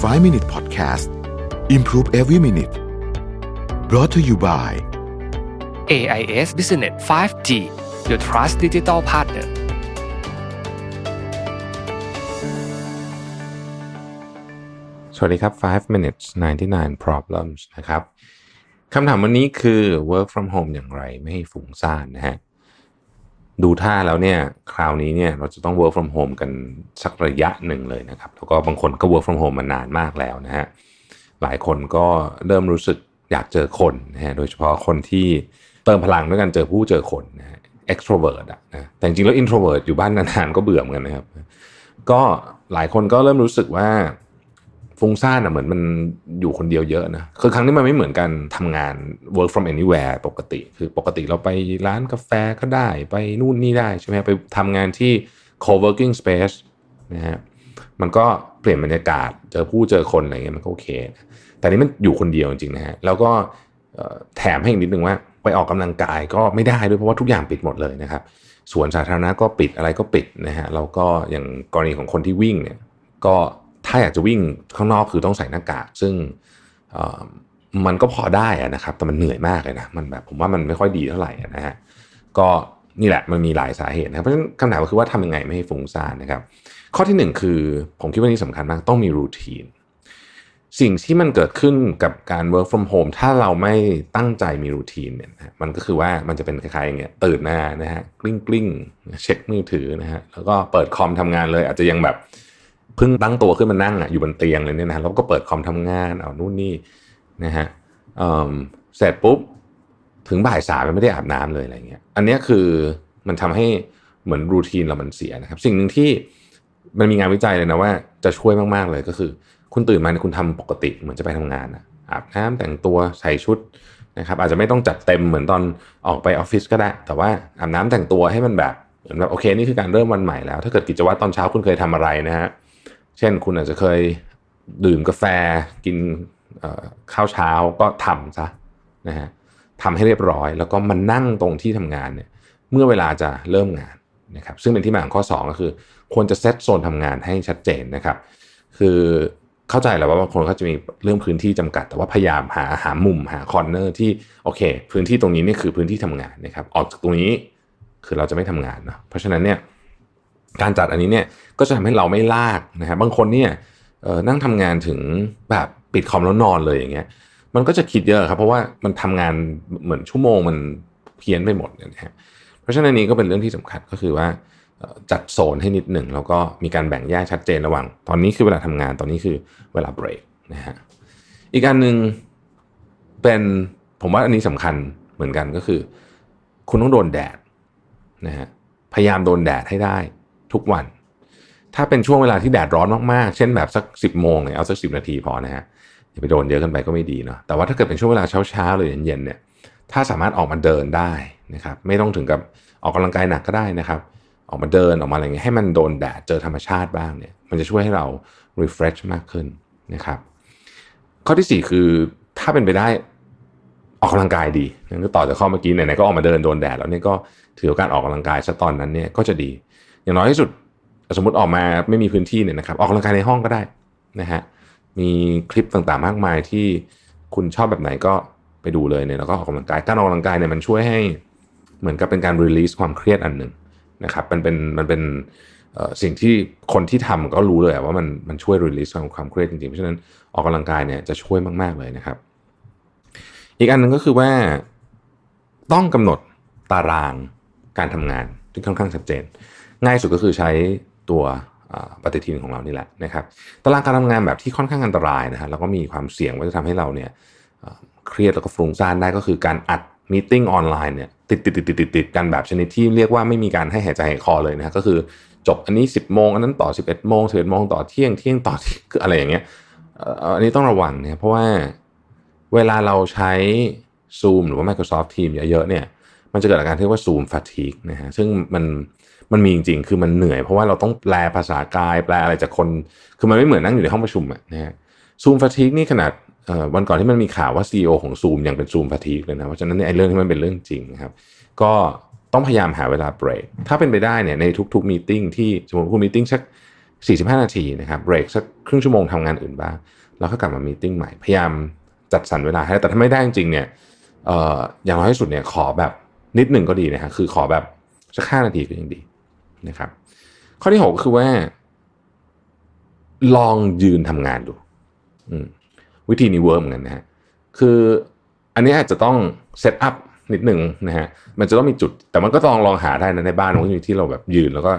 5 Minute Podcast Improve Every Minute brought to you by AIS Business 5G Your Trust Digital Partner สวัสดีครับ 5 minutes 99 problems นะครับ คำถามวันนี้คือ work from home อย่างไรไม่ให้ฟุ้งซ่านนะฮะ ดูท่าแล้วเนี่ยคราวนี้เนี่ยเราจะต้อง work from home กันสักระยะหนึ่งเลยนะครับ แล้วก็บางคนก็ work from home มานานมากแล้วนะฮะหลายคนก็เริ่มรู้สึกอยากเจอคนนะฮะโดยเฉพาะคนที่เติมพลังด้วยกันเจอผู้เจอคนนะฮะ extrovert อะนะแต่จริงแล้ว introvert อยู่บ้านนานๆก็เบื่อเหมือนกันนะครับ ก็หลายคนก็เริ่มรู้สึกว่า ฟุ้งซ่านอะเหมือนมันอยู่คนเดียวเยอะนะคือครั้งนี้มันไม่เหมือนกันทำงาน work from anywhere ปกติ คือปกติเราไปร้านกาแฟก็ได้ไปนู่นนี่ได้ใช่ไหมไปทำงานที่ co-working space นะฮะมันก็เปลี่ยนบรรยากาศเจอผู้เจอคนอะไรเงี้ยมันก็โอเคนะแต่นี้มันอยู่คนเดียวจริงๆนะฮะแล้วก็แถมให้อีกนิดนึงว่าไปออกกำลังกายก็ไม่ได้ด้วยเพราะว่าทุกอย่างปิดหมดเลยนะครับสวนสาธารณะก็ปิดอะไรก็ปิดนะฮะแล้วก็อย่างกรณีของคนที่วิ่งเนี่ยก็ ถ้าอยากจะวิ่งข้างนอกคือต้องใส่หน้ากากซึ่งมันก็พอได้นะครับ แต่มันเหนื่อยมากเลยนะมันแบบผมว่ามันไม่ค่อยดีเท่าไหร่นะฮะก็นี่แหละมันมีหลายสาเหตุนะครับเพราะฉะนั้นคำถามก็คือว่าทำยังไงไม่ให้ฟุ้งซ่านนะครับ ข้อที่หนึ่งคือ ผมคิดว่านี่สำคัญมากต้องมีรูทีนสิ่งที่มันเกิดขึ้นกับการ work from home ถ้าเราไม่ตั้งใจมีรูทีนเนี่ยมันก็คือว่ามันจะเป็นคล้ายๆอย่างเงี้ยตื่นมานะฮะกลิ้งกลิ้งเช็คมือถือนะฮะแล้วก็เปิดคอมทำงานเลย อาจจะยังแบบ พิ่งตั้งตัวขึ้นมานั่งอะอยู่บนเตียงเลยเนี่ยนะแล้วก็เปิดคอมทำงานเอานู่นนี่นะฮะเเสร็จปุ๊บถึงบ่ายสามมันไม่ได้อาบน้ำเลยอะไรเงี้ย อันนี้คือมันทำให้เหมือนรูทีนเรามันเสียนะครับ สิ่งหนึ่งที่มันมีงานวิจัยเลยนะว่าจะช่วยมากๆเลยก็คือ คุณตื่นมาคุณทำปกติเหมือนจะไปทำงานอะอาบน้ำแต่งตัวใส่ชุดนะครับ อาจจะไม่ต้องจัดเต็มเหมือนตอนออกไปออฟฟิศก็ได้ แต่ว่าอาบน้ำแต่งตัวให้มันแบบเหมือนแบบโอเคนี่คือการเริ่มวันใหม่แล้ว ถ้าเกิดกิจวัตรตอนเช้าคุณเคยทำอะไรนะฮะ เช่นคุณอาจจะเคยดื่มกาแฟกินข้าวเช้าก็ทำซะนะฮะทำให้เรียบร้อย แล้วก็มานั่งตรงที่ทำงานเนี่ยเมื่อเวลาจะเริ่มงานนะครับซึ่งเป็นที่มาของข้อ 2 ก็คือ ควรจะเซตโซนทำงานให้ชัดเจนนะครับ คือเข้าใจแหละว่าบางคนเขาจะมีเรื่องพื้นที่จำกัด แต่ว่าพยายามหาหามุมหาคอร์เนอร์ที่โอเค พื้นที่ตรงนี้นี่คือพื้นที่ทำงานนะครับออกจากตรงนี้คือเราจะไม่ทำงานเนาะเพราะฉะนั้นเนี่ย การจัดอันนี้เนี่ยก็จะทำให้เราไม่ลากนะฮะบบางคนเนี่ยนั่งทำงานถึงแบบปิดคอมแล้วนอนเลยอย่างเงี้ย มันก็จะคิดเยอะครับ เพราะว่ามันทำงานเหมือนชั่วโมงมันเพี้ยนไปหมดนะฮะเพราะฉะนั้นนี้ก็เป็นเรื่องที่สำคัญก็คือว่าจัดโซนให้นิดหนึ่งแล้วก็มีการแบ่งแยกชัดเจนระหว่าง ตอนนี้คือเวลาทำงานตอนนี้คือเวลาเบรกนะฮะอีกอันหนึ่งเป็นผมว่าอันนี้สำคัญเหมือนกันก็คือ คุณต้องโดนแดดนะฮะพยายามโดนแดดให้ได้ ทุกวัน ถ้าเป็นช่วงเวลาที่แดดร้อนมากๆ เช่นแบบสักสิบโมงเนี่ยเอาสักสิบนาทีพอนะฮะอย่าไปโดนเยอะเกินไปก็ไม่ดีเนาะแต่ว่าถ้าเกิดเป็นช่วงเวลาเช้าๆหรือเย็นๆเนี่ยถ้าสามารถออกมาเดินได้นะครับไม่ต้องถึงกับออกกำลังกายหนักก็ได้นะครับออกมาเดินออกมาอะไรเงี้ยให้มันโดนแดดเจอธรรมชาติบ้างเนี่ยมันจะช่วยให้เรา refresh มากขึ้นนะครับข้อที่สี่คือถ้าเป็นไปได้ออกกำลังกายดีนั่นก็ต่อจากข้อเมื่อกี้ไหนๆก็ออกมาเดินโดนแดดแล้วเนี่ยก็ถือโอกาสออกกำลังกายซะตอนนั้นเนี่ยก็จะดี อย่างน้อยที่สุด สมมติออกมาไม่มีพื้นที่เนี่ยนะครับออกกำลังกายในห้องก็ได้นะฮะมีคลิปต่างๆมากมายที่คุณชอบแบบไหนก็ไปดูเลยเนี่ยแล้วก็ออกกำลังกายการออกกำลังกายเนี่ยมันช่วยให้เหมือนกับเป็นการ release ความเครียดอันหนึ่งนะครับมันเป็นมันเป็นสิ่งที่คนที่ทำก็รู้เลยว่ามันมันช่วย release ความความเครียดจริงๆเพราะฉะนั้นออกกำลังกายเนี่ยจะช่วยมากๆเลยนะครับ อีกอันหนึ่งก็คือว่าต้องกำหนดตารางการทำงานที่ค่อนข้างชัดเจน ง่ายสุดก็คือใช้ตัวปฏิทินของเรานี่แหละนะครับตารางการทำงานแบบที่ค่อนข้างอันตรายนะฮะแล้วก็มีความเสี่ยงว่าจะทำให้เราเนี่ยเครียดแล้วก็ฟุ้งซ่านได้ก็คือการอัดมีติ้งออนไลน์เนี่ยติดติดติดติดติดติดกันแบบชนิดที่เรียกว่าไม่มีการให้หายใจหายคอเลยนะฮะก็คือจบอันนี้ 10โมงอันนั้นต่อ 11โมง11โมงต่อเที่ยงเที่ยงต่อที่คืออะไรอย่างเงี้ยอันนี้ต้องระวังเนี่ยเพราะว่าเวลาเราใช้ Zoom หรือว่า Microsoft Teams เยอะๆเนี่ย มันจะเกิดอาการที่เรียกว่า Zoom fatigue นะฮะซึ่งมันมันมีจริงๆ คือมันเหนื่อยเพราะว่าเราต้องแปลภาษากาย แปลอะไรจากคน คือมันไม่เหมือนนั่งอยู่ในห้องประชุมอะนะฮะ Zoom fatigue นี่ขนาดวันก่อนที่มันมีข่าวว่า CEO ของ Zoom ยังเป็น Zoom fatigue เลยนะเพราะฉะนั้นเนี่ยไอ้เรื่องที่มันเป็นเรื่องจริงครับ ก็ต้องพยายามหาเวลาเบรกถ้าเป็นไปได้เนี่ยในทุกๆมีติ้งที่สมมติคุณมีติ้งสัก 45 นาทีนะครับเบรกสักครึ่งชั่วโมงทำงานอื่นบ้างแล้วก็กลับมามีติ้งใหม่พยายามจัดสรรเวลาให้แต่ถ้าไม่ได้จริงเนี่ยอออย่างน้อยที่สุดเนี่ยขอแบบ นิดหนึ่งก็ดีนะฮะคือขอแบบสักห้านาทีก็ยังดีนะครับ ข้อที่หกคือว่า ลองยืนทำงานดู อืมวิธีนี้เวิร์กเหมือนกันนะฮะคืออันนี้อาจจะต้องเซตอัพนิดหนึ่งนะฮะมันจะต้องมีจุด แต่มันก็ต้องลองหาได้นะในบ้านมันก็มีที่เราแบบยืนแล้วก็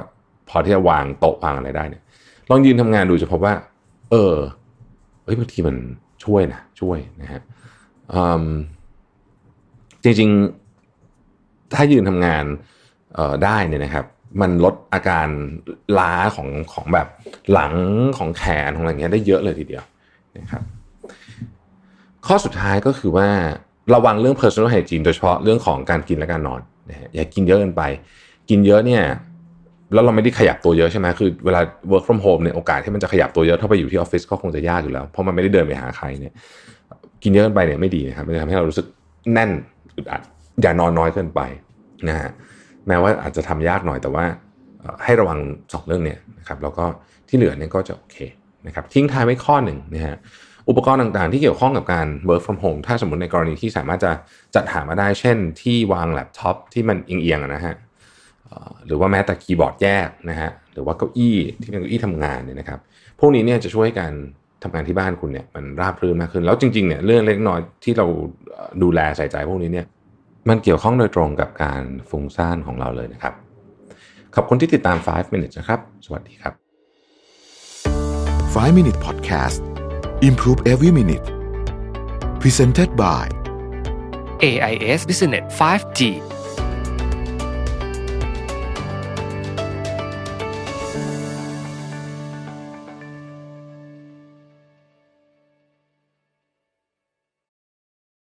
พอที่จะวางโต๊ะวางอะไรได้เนี่ยลองยืนทำงานดูจะพบว่า เออเฮ้ยบางทีมันช่วยนะช่วยนะฮะจริงๆ ถ้ายืนทำงานได้เนี่ยนะครับ มันลดอาการล้าของของแบบหลังของแขนของอะไรเงี้ยได้เยอะเลยทีเดียวนะครับข้อสุดท้ายก็คือว่าระวังเรื่อง personal hygiene โดยเฉพาะเรื่องของการกินและการนอนนะฮะอย่ากินเยอะเกินไป กินเยอะเนี่ยแล้วเราไม่ได้ขยับตัวเยอะใช่ไหมคือเวลา work from home เนี่ยโอกาสที่มันจะขยับตัวเยอะถ้าไปอยู่ที่ออฟฟิศก็คงจะยากอยู่แล้ว เพราะมันไม่ได้เดินไปหาใครเนี่ยกินเยอะเกินไปเนี่ยไม่ดีนะครับมันจะทำให้เรารู้สึกแน่นอึดอัด อย่านอนน้อยเกินไปนะฮะแม้ว่าอาจจะทำยากหน่อยแต่ว่าให้ระวังสองเรื่องเนี่ยนะครับแล้วก็ที่เหลือเนี่ยก็จะโอเคนะครับทิ้งท้ายไว้ข้อหนึ่งนะฮะอุปกรณ์ต่างๆ ที่เกี่ยวข้องกับการ work from home ถ้าสมมติในกรณีที่สามารถจะจัดหามาได้ เช่น ที่วางแล็ปท็อปที่มันเอียงๆนะฮะหรือว่าแม้แต่คีย์บอร์ดแยกนะฮะหรือว่าเก้าอี้ที่เป็นเก้าอี้ทำงานเนี่ยนะครับ พวกนี้เนี่ยจะช่วยให้การทำงานที่บ้านคุณเนี่ยมันราบรื่นมากขึ้น แล้วจริงๆเนี่ยเรื่องเล็กน้อยที่เราดูแลใส่ใจพวกนี้เนี่ย มันเกี่ยวข้องโดยตรงกับการฟุ้งซ่านของเราเลยนะครับ ขอบคุณที่ติดตาม 5 minutes นะครับ สวัสดีครับ 5 Minute Podcast Improve Every Minute Presented by AIS Business 5G